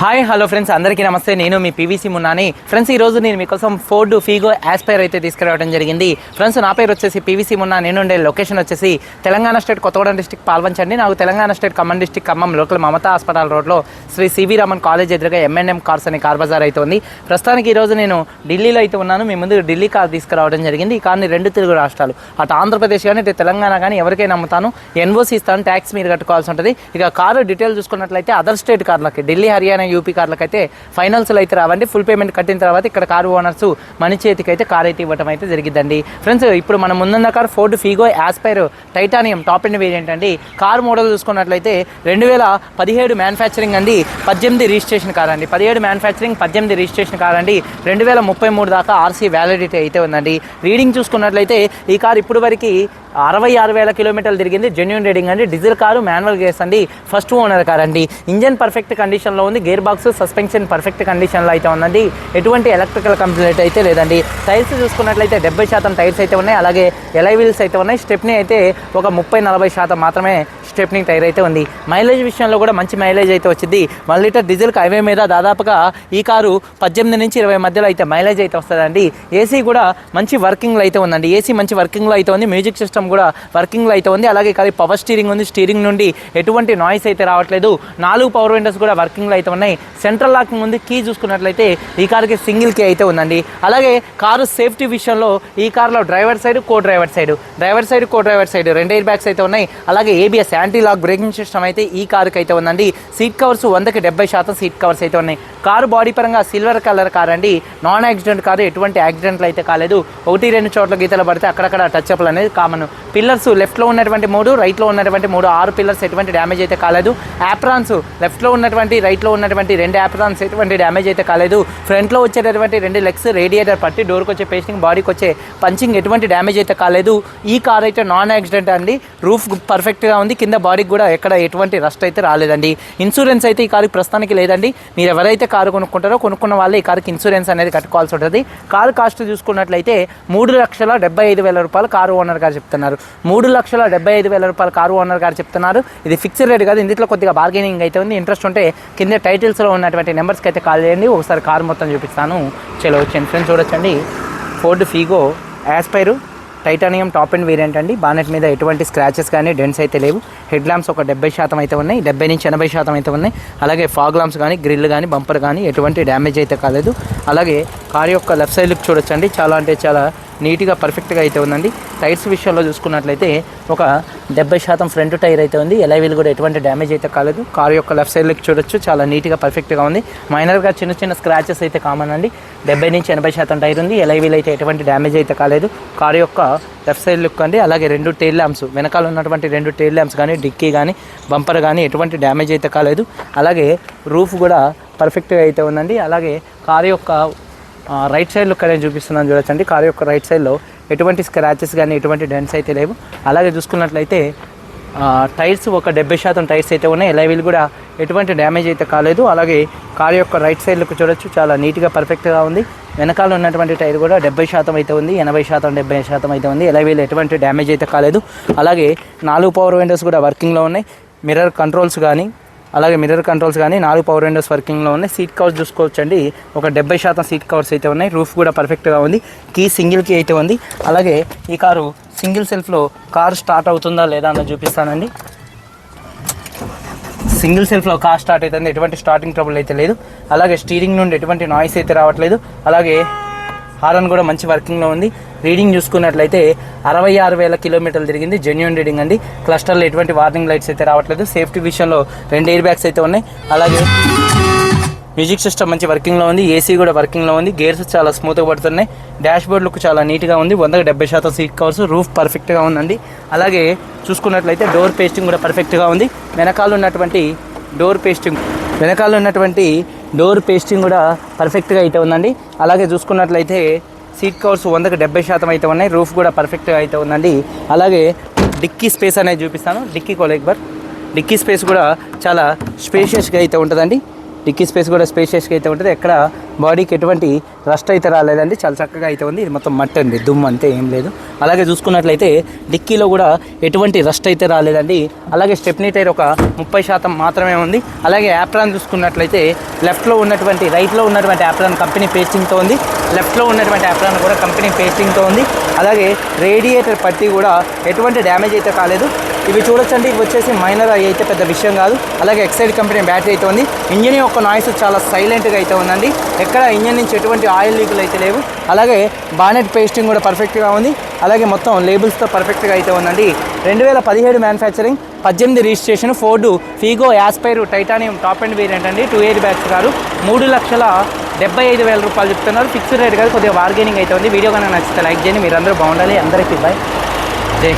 Hi hello friends అందరికీ నమస్తే. నేను మీ పీవీసీ మున్నాని. ఫ్రెండ్స్ ఈ రోజు నేను మీకోసం ఫోర్డ్ ఫీగో యాస్పైర్ అయితే తీసుకురావడం జరిగింది. ఫ్రెండ్స్ నా పేరు వచ్చేసి పీవీసీ మున్నా. నేను ఉండే లొకేషన్ వచ్చేసి తెలంగాణ స్టేట్ కొత్తగూడెం డిస్టిక్ పాల్వంచండి. నాకు Telangana state Khammam district Khammam local Mamata hospital రోడ్లో శ్రీ సివి రమన్ కాలేజ్ ఎదురుగా ఎంఎన్ఎం కార్స్ అనే కార్ బజార్ అయితే ఉంది. ప్రస్తుతానికి ఈ రోజు నేను ఢిల్లీలో అయితే ఉన్నాను. మీ ముందు ఢిల్లీ కార్ తీసుకురావడం జరిగింది. ఈ కార్ని రెండు తెలుగు రాష్ట్రాలు అటు ఆంధ్రప్రదేశ్ కానీ ఇటు తెలంగాణ కానీ ఎవరికైనా అమ్ముతాను. ఎన్ఓసి ఇస్తాను ట్యాక్స్ మీరు కట్టుకోవాల్సి ఉంటుంది. ఇక కారు డీటెయిల్ చూసుకున్నట్లయితే అదర్ స్టేట్ కార్లకి ఢిల్లీ హర్యానా యూపీ కార్లకు అయితే ఫైనల్స్లో అయితే రావండి. ఫుల్ పేమెంట్ కట్టిన తర్వాత ఇక్కడ కారు ఓనర్స్ మన చేతికి అయితే కార్ అయితే ఇవ్వడం అయితే జరిగిద్దండి. ఫ్రెండ్స్ ఇప్పుడు మనం ముందున్న car Ford Figo Aspire Titanium top end variant అండి. కార్ మోడల్ చూసుకున్నట్లయితే రెండు వేల పదిహేడు మ్యానుఫ్యాక్చరింగ్ అండి పద్దెనిమిది రిజిస్ట్రేషన్ కార్ అండి. పదిహేడు మ్యానుఫ్యాక్చరింగ్ పద్దెనిమిది రిజిస్ట్రేషన్ కార్ అండి. రెండు వేల ముప్పై మూడు దాకా ఆర్సీ వ్యాలిడిటీ అయితే ఉందండి. రీడింగ్ చూసుకున్నట్లయితే ఈ కార్ ఇప్పుడు వరకు అరవై ఆరు వేల కిలోమీటర్లు తిరిగింది. జెన్యున్ రీడింగ్ అండి. డీజిల్ కారు మాన్యువల్ గేర్స్ అండి. ఫస్ట్ ఓనర్ కార్ అండి. ఇంజన్ పర్ఫెక్ట్ కండిషన్లో ఉంది. గేర్ బాక్స్ సస్పెన్షన్ పర్ఫెక్ట్ కండిషన్లో అయితే ఉందండి. ఎటువంటి ఎలక్ట్రికల్ కంప్లైంట్ అయితే లేదండి. టైర్స్ చూసుకున్నట్లయితే డెబ్బై శాతం టైర్స్ అయితే ఉన్నాయి. అలాగే ఎలై వీల్స్ అయితే ఉన్నాయి. స్టెప్ని అయితే ఒక ముప్పై నలభై శాతం మాత్రమే స్టెప్నింగ్ టైర్ అయితే ఉంది. మైలేజ్ విషయంలో కూడా మంచి మైలేజ్ అయితే వచ్చింది. వన్ లీటర్ డీజిల్ హైవే మీద దాదాపుగా ఈ కారు పద్దెనిమిది నుంచి ఇరవై మధ్యలో అయితే మైలేజ్ అయితే వస్తుందండి. ఏసీ కూడా మంచి వర్కింగ్లో అయితే ఉందండి. ఏసీ మంచి వర్కింగ్లో అయితే ఉంది. మ్యూజిక్ సిస్టమ్ కూడా వర్కింగ్లో అయితే ఉంది. అలాగే కానీ పవర్ స్టీరింగ్ ఉంది. స్టీరింగ్ నుండి ఎటువంటి నాయిస్ అయితే రావట్లేదు. నాలుగు పవర్ విండోస్ కూడా వర్కింగ్లో అయితే ఉన్నాయి. సెంట్రల్ లాకింగ్ ఉంది. కీ చూసుకున్నట్లయితే ఈ కార్కి సింగిల్ కీ అయితే ఉందండి. అలాగే కారు సేఫ్టీ విషయంలో ఈ కార్లో driver side co driver side driver side co driver side రెండు ఎయిర్ బ్యాగ్స్ అయితే ఉన్నాయి. అలాగే ABS anti lock braking system అయితే ఈ కారుకి అయితే ఉందండి. సీట్ కవర్స్ వందకి డెబ్బై శాతం సీట్ కవర్స్ అయితే ఉన్నాయి. కారు బాడీ పరంగా సిల్వర్ కలర్ కార్ అండి నాన్ యాక్సిడెంట్ కారు ఎటువంటి యాక్సిడెంట్లు అయితే కాలేదు. ఒకటి రెండు చోట్ల గీతలు పడితే అక్కడక్కడ టచ్అప్లు అనేది కామన్ పిల్లర్స్ లెఫ్ట్లో ఉన్నటువంటి మూడు రైట్లో ఉన్నటువంటి మూడు ఆరు పిల్లర్స్ ఎటువంటి డ్యామేజ్ అయితే కాలేదు. యాప్రాన్స్ లెఫ్ట్లో ఉన్నటువంటి రైట్లో ఉన్నటువంటి రెండు యాప్రాన్స్ ఎటువంటి డ్యామేజ్ అయితే కాలేదు. ఫ్రంట్లో వచ్చేటటువంటి రెండు లెగ్స్ రేడియేటర్ పట్టి డోర్కి వచ్చే పేస్టింగ్ బాడీకి వచ్చే పంచింగ్ ఎటువంటి డ్యామేజ్ అయితే కాలేదు. ఈ కార్ అయితే నాన్ యాక్సిడెంట్ అండి. రూఫ్ పర్ఫెక్ట్గా ఉంది. కింద కింద బాడీకి కూడా ఎక్కడ ఎటువంటి రస్ట్ అయితే రాలేదండి. ఇన్సూరెన్స్ అయితే ఈ కారుకి ప్రస్తుతానికి లేదండి. మీరు ఎవరైతే కారు కొనుక్కుంటారో కొనుక్కున్న వాళ్ళే ఈ కారుకి ఇన్సూరెన్స్ అనేది కట్టుకోవాల్సి ఉంటుంది. కారు కాస్ట్ చూసుకున్నట్లయితే మూడు లక్షల డెబ్బై ఐదు వేల రూపాయలు కారు ఓనర్ గారు చెప్తున్నారు. మూడు లక్షల డెబ్బై ఐదు వేల రూపాయలు కారు ఓనర్ గారు చెప్తున్నారు. ఇది ఫిక్స్డ్ రేట్ కాదు. ఇందులో కొద్దిగా బార్గెనింగ్ అయితే ఉంది. ఇంట్రెస్ట్ ఉంటే కింద టైటిల్స్లో ఉన్నటువంటి నెంబర్స్కి అయితే కాల్ చేయండి. ఒకసారి కారు మొత్తం చూపిస్తాను. చలో వచ్చి ఫ్రెండ్స్ చూడొచ్చండి. Ford Figo Aspire Titanium top end variant అండి. బానెట్ మీద ఎటువంటి స్క్రాచెస్ కానీ డెంట్స్ అయితే లేవు. హెడ్ ల్యాంప్స్ ఒక డెబ్బై శాతం అయితే ఉన్నాయి. డెబ్బై నుంచి ఎనభై శాతం అయితే ఉన్నాయి. అలాగే ఫాగ్ ల్యాంప్స్ కానీ గ్రిల్ కానీ బంపర్ కానీ ఎటువంటి డ్యామేజ్ అయితే కాలేదు. అలాగే కార్ యొక్క లెఫ్ట్ సైడ్ లుక్ చూడొచ్చండి. చాలా అంటే చాలా నీట్గా పర్ఫెక్ట్గా అయితే ఉందండి. టైర్స్ విషయంలో చూసుకున్నట్లయితే ఒక డెబ్బై శాతం ఫ్రంట్ టైర్ అయితే ఉంది. ఎలైవీల్ కూడా ఎటువంటి డ్యామేజ్ అయితే కాలేదు. కారు యొక్క లెఫ్ట్ సైడ్ చూడొచ్చు. చాలా నీట్గా పర్ఫెక్ట్గా ఉంది. మైనర్గా చిన్న చిన్న స్క్రాచెస్ అయితే కామన్ అండి. డెబ్బై నుంచి ఎనభై శాతం టైర్ ఉంది. ఎలైవీల్ అయితే ఎటువంటి డ్యామేజ్ అయితే కాలేదు. కారు యొక్క లెఫ్ట్ సైడ్ లుక్ అండి. అలాగే రెండు టైల్ ల్యాంప్స్ వెనకాల ఉన్నటువంటి రెండు టైల్ ల్యాంప్స్ కానీ డిక్కీ కానీ బంపర్ కానీ ఎటువంటి డ్యామేజ్ అయితే కాలేదు. అలాగే రూఫ్ కూడా పర్ఫెక్ట్గా అయితే ఉందండి. అలాగే కారు యొక్క రైట్ సైడ్ లుక్ నేను చూపిస్తున్నాను చూడొచ్చండి. కారు యొక్క రైట్ సైడ్లో ఎటువంటి స్క్రాచెస్ కానీ ఎటువంటి డెంట్స్ అయితే లేవు. అలాగే చూసుకున్నట్లయితే టైర్స్ ఒక డెబ్బై శాతం టైర్స్ అయితే ఉన్నాయి. ఎలైవీలు కూడా ఎటువంటి డ్యామేజ్ అయితే కాలేదు. అలాగే కారు యొక్క రైట్ సైడ్ లుక్ చూడొచ్చు. చాలా నీట్గా పర్ఫెక్ట్గా ఉంది. వెనకాల ఉన్నటువంటి టైర్ కూడా డెబ్బై శాతం అయితే ఉంది. ఎనభై శాతం డెబ్బై శాతం అయితే ఉంది. ఎలైవీలు ఎటువంటి డ్యామేజ్ అయితే కాలేదు. అలాగే నాలుగు పవర్ విండోస్ కూడా వర్కింగ్లో ఉన్నాయి. మిర్రర్ కంట్రోల్స్ కానీ అలాగే మిర్రర్ కంట్రోల్స్ కానీ నాలుగు పవర్ విండోస్ వర్కింగ్లో ఉన్నాయి. సీట్ కవర్స్ చూసుకోవచ్చండి. ఒక డెబ్బై శాతం సీట్ కవర్స్ అయితే ఉన్నాయి. రూఫ్ కూడా పర్ఫెక్ట్గా ఉంది. కీ సింగిల్ కీ అయితే ఉంది. అలాగే ఈ కారు సింగిల్ సెల్ఫ్లో కారు స్టార్ట్ అవుతుందా లేదా అన్నది చూపిస్తానండి. సింగిల్ సెల్ఫ్లో కార్ స్టార్ట్ అవుతుంది. ఎటువంటి స్టార్టింగ్ ట్రబుల్ అయితే లేదు. అలాగే స్టీరింగ్ నుండి ఎటువంటి నాయిస్ అయితే రావట్లేదు. అలాగే హారన్ కూడా మంచి వర్కింగ్లో ఉంది. రీడింగ్ చూసుకున్నట్లయితే అరవై ఆరు వేల కిలోమీటర్లు తిరిగింది. జెన్యున్ రీడింగ్ అండి. క్లస్టర్లో ఎటువంటి వార్నింగ్ లైట్స్ అయితే రావట్లేదు. సేఫ్టీ విషయంలో రెండు ఎయిర్ బ్యాగ్స్ అయితే ఉన్నాయి. అలాగే మ్యూజిక్ సిస్టమ్ మంచి వర్కింగ్లో ఉంది. ఏసీ కూడా వర్కింగ్లో ఉంది. గేర్స్ చాలా స్మూత్గా పడుతున్నాయి. డాష్ బోర్డ్ లుక్ చాలా నీట్గా ఉంది. వందకు డెబ్బై శాతం సీట్ కవర్స్. రూఫ్ పర్ఫెక్ట్గా ఉందండి. అలాగే చూసుకున్నట్లయితే డోర్ పేస్టింగ్ కూడా పర్ఫెక్ట్గా ఉంది. వెనకాల ఉన్నటువంటి డోర్ పేస్టింగ్ వెనకాల ఉన్నటువంటి డోర్ పేస్టింగ్ కూడా పర్ఫెక్ట్గా అయితే ఉందండి. అలాగే చూసుకున్నట్లయితే సీట్ కవర్స్ వందకు డెబ్బై శాతం అయితే ఉన్నాయి. రూఫ్ కూడా పర్ఫెక్ట్గా అయితే ఉందండి. అలాగే డిక్కీ స్పేస్ అనేది చూపిస్తాను. డిక్కీ కోలేక్బర్. డిక్కీ స్పేస్ కూడా చాలా స్పేషియస్గా అయితే ఉంటుందండి. డిక్కీ స్పేస్ కూడా స్పేషియస్గా అయితే ఉంటుంది. ఎక్కడ బాడీకి ఎటువంటి రస్ట్ అయితే రాలేదండి. చాలా చక్కగా అయితే ఉంది. ఇది మొత్తం మట్టి అండి. దుమ్ము అంతే ఏం లేదు. అలాగే చూసుకున్నట్లయితే డిక్కీలో కూడా ఎటువంటి రస్ట్ అయితే రాలేదండి. అలాగే స్టెప్నీ టైర్ ఒక ముప్పై శాతం మాత్రమే ఉంది. అలాగే యాప్రాన్ చూసుకున్నట్లయితే లెఫ్ట్లో ఉన్నటువంటి రైట్లో ఉన్నటువంటి యాప్రాన్ కంపెనీ పేస్టింగ్తో ఉంది. లెఫ్ట్లో ఉన్నటువంటి యాప్రాన్ కూడా కంపెనీ పేస్టింగ్తో ఉంది. అలాగే రేడియేటర్ పట్టి కూడా ఎటువంటి డ్యామేజ్ అయితే కాలేదు. ఇవి చూడొచ్చండి. ఇవి వచ్చేసి మైనర్ అవి అయితే పెద్ద విషయం కాదు. అలాగే ఎక్సైడ్ కంపెనీ బ్యాటరీ అయితే ఉంది. ఇంజిన్ యొక్క నాయిస్ చాలా సైలెంట్గా అయితే ఉందండి. ఎక్కడ ఇంజిన్ నుంచి ఎటువంటి ఆయిల్ లీకులు అయితే లేవు. అలాగే బానెట్ పేస్టింగ్ కూడా పర్ఫెక్ట్గా ఉంది. అలాగే మొత్తం లేబుల్స్తో పర్ఫెక్ట్గా అయితే ఉందండి. రెండు వేల పదిహేడు మ్యానుఫ్యాక్చరింగ్ పద్దెనిమిది registration Ford Figo Aspire Titanium top end variant అండి. టూ ఎయిర్ బ్యాక్స్ గారు. మూడు లక్షల డెబ్బై ఐదు వేల రూపాయలు చెప్తున్నారు. ఫిక్స్డ్ రేట్ కాదు కొద్దిగా బార్గెనింగ్ అయితే ఉంది. వీడియో కనుక నచ్చితే లైక్ చేయండి. మీరందరూ బాగుండాలి. అందరికీ బాయ్ జై